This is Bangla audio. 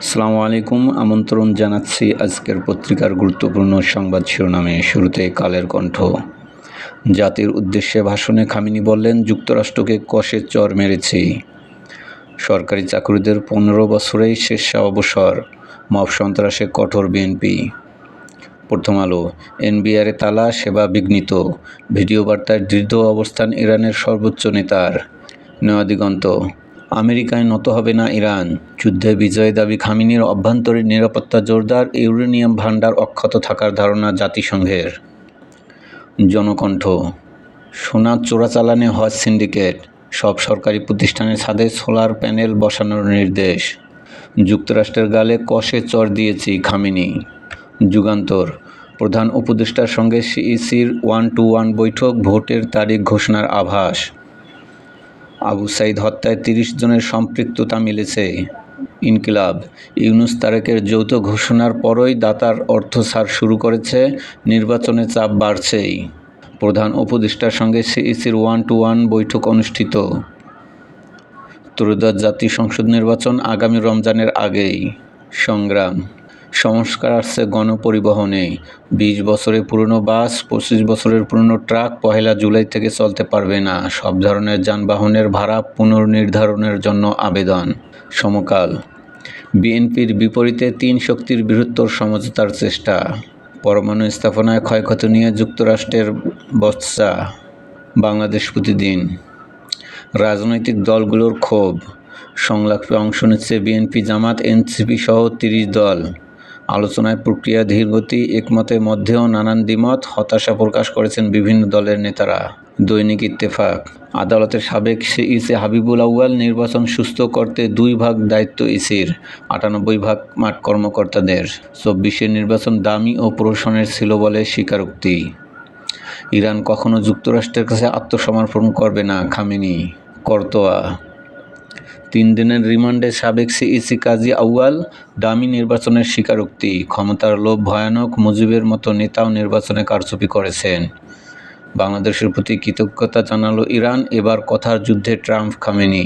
আসসালামু আলাইকুম। আমন্ত্রণ জানাচ্ছি আজকের পত্রিকার গুরুত্বপূর্ণ সংবাদ শিরোনামে। শুরুতে কালের কণ্ঠ। জাতির উদ্দেশ্যে ভাষণে খামিনি বললেন, যুক্তরাষ্ট্রকে কষে চর মেরেছি। সরকারি চাকরিদের পনেরো বছরেই শেষ অবসর। মব সন্ত্রাসে কঠোর বিএনপি। প্রথম আলো। এনবিআরে তালা, সেবা বিঘ্নিত। ভিডিও বার্তায় দৃঢ় অবস্থান ইরানের সর্বোচ্চ নেতার। নয়াদিগন্ত। আমেরিকায় নত হবে না ইরান। যুদ্ধে বিজয় দাবি খামিনির অভ্যন্তরীণ নিরাপত্তা জোরদার ইউরেনিয়াম ভাণ্ডার অক্ষত থাকার ধারণা জাতিসংঘের। জনকণ্ঠ, সোনা চোরাচালানে হজ সিন্ডিকেট, সব সরকারি প্রতিষ্ঠানের ছাদে সোলার প্যানেল বসানোর নির্দেশ। যুক্তরাষ্ট্রের গালে কষে চর দিয়েছি খামিনি। যুগান্তর, প্রধান উপদেষ্টার সঙ্গে সিইসির ওয়ান টু ওয়ান বৈঠক, ভোটের তারিখ ঘোষণার আভাস। আবু সাইদ হত্যায় তিরিশ জনের সম্পৃক্ততা মিলেছে। ইনকিলাব। ইউনুস তারেকের যৌথ ঘোষণার পরই দাতার অর্থ ছাড় শুরু করেছে, নির্বাচনে চাপ বাড়ছেই। প্রধান উপদেষ্টার সঙ্গে সিইসির ওয়ান টু ওয়ান বৈঠক অনুষ্ঠিত। ত্রয়োদশ জাতীয় সংসদ নির্বাচন আগামী রমজানের আগেই। সংগ্রাম। সংস্কার আসছে গণপরিবহনে। বিশ বছরের পুরনো বাস, পঁচিশ বছরের পুরনো ট্রাক পহেলা জুলাই থেকে চলতে পারবে না। সব ধরনের যানবাহনের ভাড়া পুনর্নির্ধারণের জন্য আবেদন। সমকাল। বিএনপির বিপরীতে তিন শক্তির বৃহত্তর সমঝোতার চেষ্টা। পরমাণু স্থাপনায় ক্ষয়ক্ষতি নিয়ে যুক্তরাষ্ট্রের বৎসা বাংলাদেশ প্রতিদিন। রাজনৈতিক দলগুলোর ক্ষোভ। সংলাপে অংশ নিচ্ছে বিএনপি জামাত, এনসিপি সহ তিরিশ দল। আলোচনায় প্রক্রিয়া ধীরগতি একমতের মধ্যেও নানান দ্বিমত, হতাশা প্রকাশ করেছেন বিভিন্ন দলের নেতারা। দৈনিক ইত্তেফাক, আদালতের সাবেক ইসি হাবিবুল আউয়াল নির্বাচন সুস্থ করতে দুই ভাগ দায়িত্ব ইসির, আটানব্বই ভাগ মাঠ কর্মকর্তাদের। চব্বিশের নির্বাচন দামি ও প্রশাসনের ছিল বলে স্বীকারোক্তি। ইরান কখনো যুক্তরাষ্ট্রের কাছে আত্মসমর্পণ করবে না, খামেনি। করতোয়া তিন দিনের রিমান্ডে সাবেক সিইসি কাজী আউয়াল দামি নির্বাচনের স্বীকারোক্তি, ক্ষমতার লোভ ভয়ানক, মুজিবের মতো নেতাও নির্বাচনে কারচুপি করেছেন। বাংলাদেশের প্রতি কৃতজ্ঞতা জানালো ইরান, এবার কথার যুদ্ধে ট্রাম্প খামেনি।